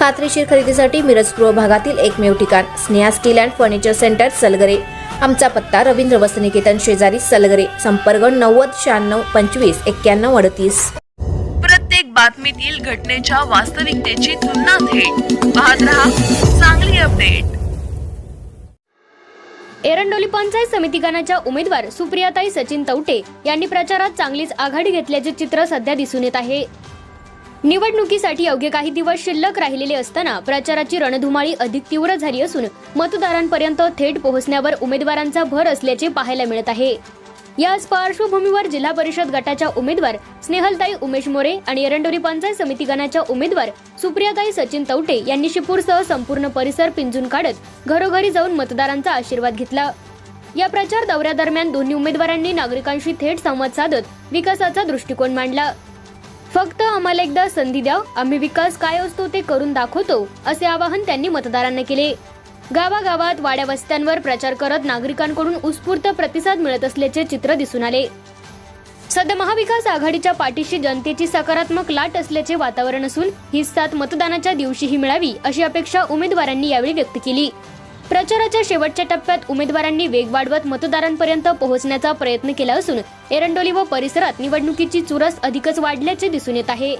खात्रीशीर खरेदीसाठी मिरज पूर्व भागातील एकमेव ठिकाण Sneha steel and furniture centre Salgare. आमचा पत्ता रवींद्र वसनिकेतन शेजारी सलगरे संपर्क नव्वद शहाण्णव पंचवीस एक्क्याण्णव अडतीस. प्रत्येक बातमीतील घटनेच्या वास्तविकतेची तुलना थेट. पाहत रहा चांगली अपडेट. एरंडोली पंचायत समिती गणाच्या उमेदवार सुप्रियाताई सचिन तवटे यांनी प्रचारात चांगलीच आघाडी घेतल्याचे चित्र सध्या दिसून येत आहे. निवडणुकीसाठी अवघे काही दिवस शिल्लक राहिलेले असताना प्रचाराची रणधुमाळी अधिक तीव्र झाली असून मतदारांपर्यंत थेट पोहोचण्यावर उमेदवारांचा भर असल्याचे पाहायला मिळत आहे. याच पार्श्वभूमीवर जिल्हा परिषद गटाच्या उमेदवार स्नेहलताई उमेश मोरे आणि एरंडोरी पंचायत समिती गणाच्या उमेदवार सुप्रियाताई सचिन तवटे यांनी शिपूरसह संपूर्ण परिसर पिंजून काढत घरोघरी जाऊन मतदारांचा आशीर्वाद घेतला. या प्रचार दौऱ्यादरम्यान दोन्ही उमेदवारांनी नागरिकांशी थेट संवाद साधत विकासाचा दृष्टिकोन मांडला. फक्त आम्हाला एकदा संधी द्या. आम्ही विकास काय असतो ते करून दाखवतो असे आवाहन त्यांनी मतदारांना केले. गावागावात वाड्या वस्त्यांवर प्रचार करत नागरिकांकडून उत्स्फूर्त प्रतिसाद मिळत असल्याचे चित्र दिसून आले. सध्या महाविकास आघाडीच्या पाठीशी जनतेची सकारात्मक लाट असल्याचे वातावरण असून ही साथ मतदानाच्या दिवशीही मिळावी अशी अपेक्षा उमेदवारांनी यावेळी व्यक्त केली. प्रचाराच्या शेवटच्या टप्प्यात उमेदवारांनी वेग वाढवत मतदारांपर्यंत पोहोचण्याचा प्रयत्न केला असून एरंडोली व परिसरात निवडणुकीची चुरस अधिकच वाढल्याचे दिसून येत आहे.